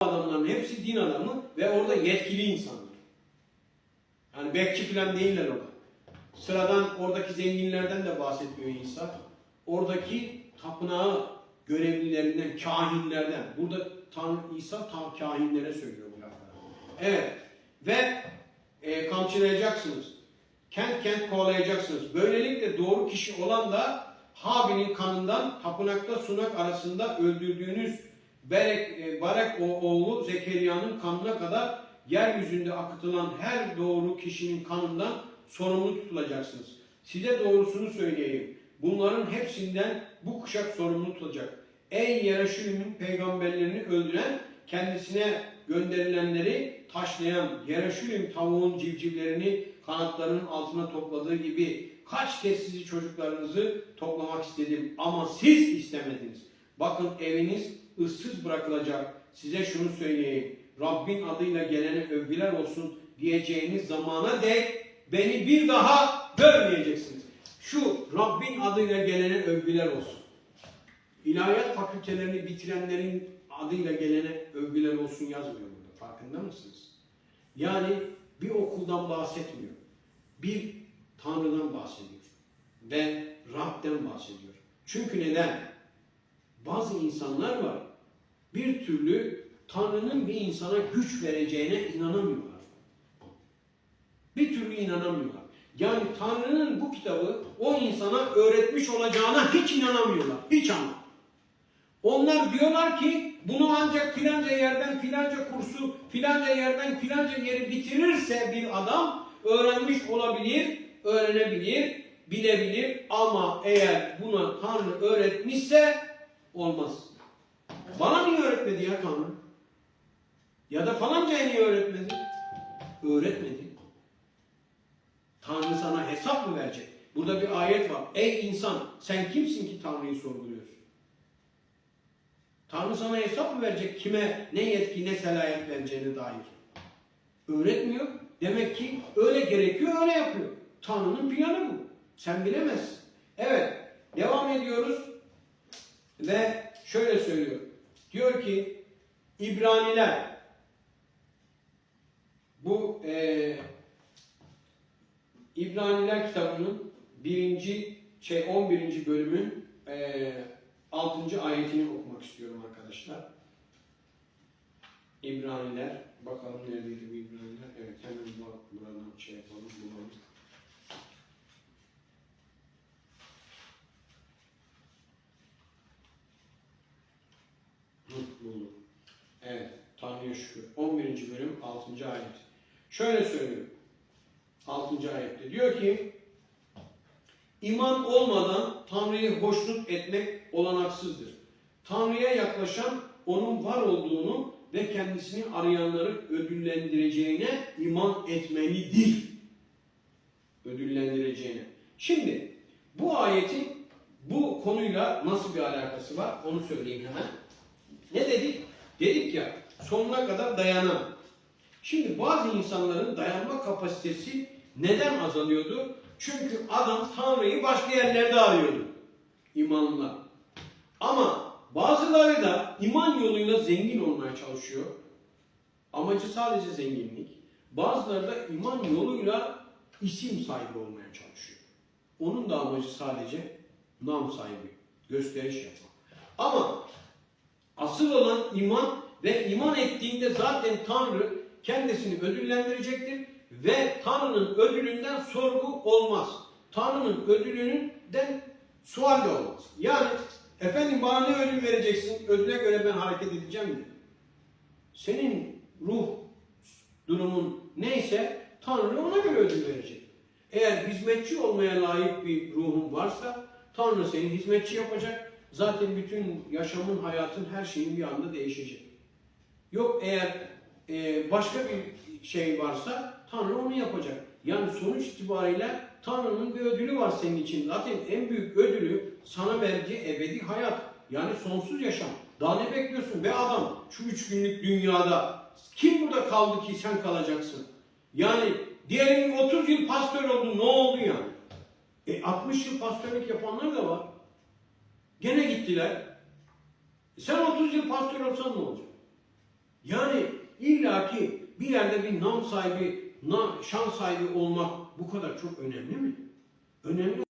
adamların hepsi din adamı ve orada yetkili insanlar. Yani bekçi falan değiller orada. Sıradan oradaki zenginlerden de bahsetmiyor İsa. Oradaki tapınağı görevlilerinden, kahinlerden. Burada Tanrı İsa tam kahinlere söylüyor bu lafları. Evet. Ve e, kamçılayacaksınız. Kent kent kovalayacaksınız. Böylelikle doğru kişi olan da Habil'in kanından tapınakta sunak arasında öldürdüğünüz Berek, e, Barek o oğlu Zekeriya'nın kanına kadar yeryüzünde akıtılan her doğru kişinin kanından sorumlu tutulacaksınız. Size doğrusunu söyleyeyim. Bunların hepsinden bu kuşak sorumlu tutulacak. Ey Yeraşilim'in peygamberlerini öldüren, kendisine gönderilenleri taşlayan Yeraşilim tavuğun civcivlerini kanatlarının altına topladığı gibi kaç kez sizi çocuklarınızı toplamak istedim ama siz istemediniz. Bakın eviniz ıssız bırakılacak. Size şunu söyleyeyim. Rabbin adıyla gelene övgüler olsun diyeceğiniz zamana dek beni bir daha görmeyeceksiniz. Şu Rabbin adıyla gelene övgüler olsun. İlahiyat fakültelerini bitirenlerin adıyla gelene övgüler olsun yazmıyor burada. Farkında mısınız? Yani bir okuldan bahsetmiyor. Bir Tanrı'dan bahsediyor. Ve Rab'den bahsediyor. Çünkü neden? Bazı insanlar var. Bir türlü Tanrı'nın bir insana güç vereceğine inanamıyorlar. Bir türlü inanamıyorlar. Yani Tanrı'nın bu kitabı o insana öğretmiş olacağına hiç inanamıyorlar. Hiç ama. Onlar diyorlar ki bunu ancak filanca yerden filanca kursu, filanca yerden filanca yeri bitirirse bir adam öğrenmiş olabilir, öğrenebilir, bilebilir ama eğer buna Tanrı öğretmişse olmaz. Bana niye öğretmedi ya Tanrı? Ya da falancaya niye öğretmedi? Öğretmedi. Tanrı sana hesap mı verecek? Burada bir ayet var. Ey insan sen kimsin ki Tanrı'yı sorguluyorsun? Tanrı sana hesap mı verecek kime ne yetki ne selayet vereceğine dair? Öğretmiyor. Demek ki öyle gerekiyor öyle yapıyor. Tanrı'nın planı bu. Sen bilemezsin. Evet. Devam ediyoruz. Ve şöyle söylüyor. Diyor ki İbraniler bu eee İbraniler kitabının birinci şey 11. bölümün eee 6. ayetini okumak istiyorum arkadaşlar. İbraniler bakalım neredeydi bu İbraniler? Evet hemen buradan şey yapalım bulalım. Hı, buldum. Evet, Tanrı'ya şükür. 11. bölüm 6. ayet. Şöyle söylüyor. 6. ayette diyor ki İman olmadan Tanrı'yı hoşnut etmek olanaksızdır. Tanrı'ya yaklaşan onun var olduğunu ve kendisini arayanları ödüllendireceğine iman etmelidir. Ödüllendireceğine. Şimdi bu ayetin bu konuyla nasıl bir alakası var onu söyleyeyim hemen. Ne dedik? Dedik ya sonuna kadar dayanan. Şimdi bazı insanların dayanma kapasitesi neden azalıyordu? Çünkü adam Tanrı'yı başka yerlerde arıyordu. İmanlılar. Ama bazıları da iman yoluyla zengin olmaya çalışıyor. Amacı sadece zenginlik. Bazıları da iman yoluyla isim sahibi olmaya çalışıyor. Onun da amacı sadece nam sahibi, gösteriş yapmak. Ama asıl olan iman ve iman ettiğinde zaten Tanrı kendisini ödüllendirecektir ve Tanrı'nın ödülünden sorgu olmaz. Tanrı'nın ödülünden sual de olmaz. Yani efendim bana ne ödül vereceksin? Ödüle göre ben hareket edeceğim mi? Senin ruh durumun neyse Tanrı ona göre ödül verecek. Eğer hizmetçi olmaya layık bir ruhun varsa Tanrı seni hizmetçi yapacak. Zaten bütün yaşamın, hayatın, her şeyin bir anda değişecek. Yok eğer e, başka bir şey varsa Tanrı onu yapacak. Yani sonuç itibariyle Tanrı'nın bir ödülü var senin için. Zaten en büyük ödülü sana verdiği ebedi hayat. Yani sonsuz yaşam. Daha ne bekliyorsun be adam şu üç günlük dünyada? Kim burada kaldı ki sen kalacaksın? Yani diğerinin 30 yıl pastör oldu ne oldu yani? E 60 yıl pastörlük yapanlar da var. Gene gittiler. E sen 30 yıl pastör olsan ne olacak? İlla ki bir yerde bir nam sahibi, şan sahibi olmak bu kadar çok önemli mi? Önemli